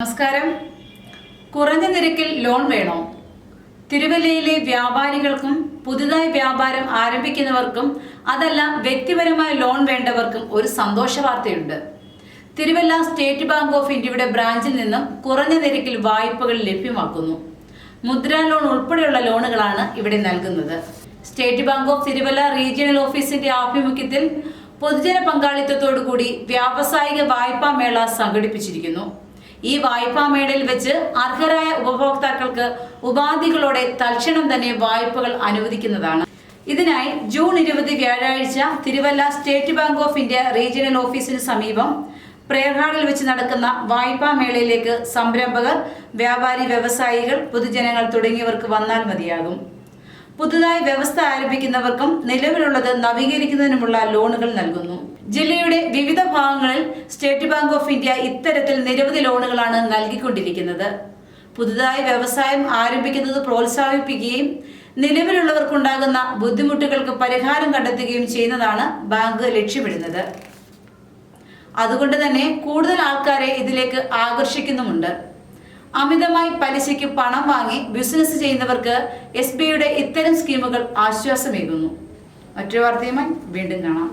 നമസ്കാരം. കുറഞ്ഞ നിരക്കിൽ ലോൺ വേണോ? തിരുവല്ലയിലെ വ്യാപാരികൾക്കും പുതുതായി വ്യാപാരം ആരംഭിക്കുന്നവർക്കും അതല്ല വ്യക്തിപരമായ ലോൺ വേണ്ടവർക്കും ഒരു സന്തോഷ വാർത്തയുണ്ട്. തിരുവല്ല സ്റ്റേറ്റ് ബാങ്ക് ഓഫ് ഇന്ത്യയുടെ ബ്രാഞ്ചിൽ നിന്നും കുറഞ്ഞ നിരക്കിൽ വായ്പകൾ ലഭ്യമാക്കുന്നു. മുദ്ര ലോൺ ഉൾപ്പെടെയുള്ള ലോണുകളാണ് ഇവിടെ നൽകുന്നത്. State bank of Thiruvalla regional ഓഫീസിന്റെ ആഭിമുഖ്യത്തിൽ പൊതുജന പങ്കാളിത്തത്തോടു കൂടി വ്യാവസായിക വായ്പാ മേള സംഘടിപ്പിച്ചിരിക്കുന്നു. ഈ വായ്പാ മേളയിൽ വെച്ച് അർഹരായ ഉപഭോക്താക്കൾക്ക് ഉപാധികളോടെ തൽക്ഷണം തന്നെ വായ്പകൾ അനുവദിക്കുന്നതാണ്. ഇതിനായി ജൂൺ ഇരുപത് വ്യാഴാഴ്ച Thiruvalla state bank of India regional ഓഫീസിന് സമീപം പ്രേർഹാളിൽ വെച്ച് നടക്കുന്ന വായ്പാ മേളയിലേക്ക് സംരംഭകർ വ്യാപാരി വ്യവസായികൾ പൊതുജനങ്ങൾ തുടങ്ങിയവർക്ക് വന്നാൽ മതിയാകും. പുതുതായി വ്യവസ്ഥ ആരംഭിക്കുന്നവർക്കും നിലവിലുള്ളത് നവീകരിക്കുന്നതിനുമുള്ള ലോണുകൾ നൽകുന്നു. ജില്ലയുടെ വിവിധ ഭാഗങ്ങളിൽ സ്റ്റേറ്റ് ബാങ്ക് ഓഫ് ഇന്ത്യ ഇത്തരത്തിൽ നിരവധി ലോണുകളാണ് നൽകിക്കൊണ്ടിരിക്കുന്നത്. പുതുതായി വ്യവസായം ആരംഭിക്കുന്നത് പ്രോത്സാഹിപ്പിക്കുകയും നിലവിലുള്ളവർക്കുണ്ടാകുന്ന ബുദ്ധിമുട്ടുകൾക്ക് പരിഹാരം കണ്ടെത്തുകയും ചെയ്യുന്നതാണ് ബാങ്ക് ലക്ഷ്യമിടുന്നത്. അതുകൊണ്ട് തന്നെ കൂടുതൽ ആൾക്കാരെ ഇതിലേക്ക് ആകർഷിക്കുന്നുമുണ്ട്. അമിതമായി പലിശയ്ക്ക് പണം വാങ്ങി ബിസിനസ് ചെയ്യുന്നവർക്ക് എസ് ബിയുടെ ഇത്തരം സ്കീമുകൾ ആശ്വാസമേകുന്നു. മറ്റൊരു വാർത്തയുമായി വീണ്ടും കാണാം.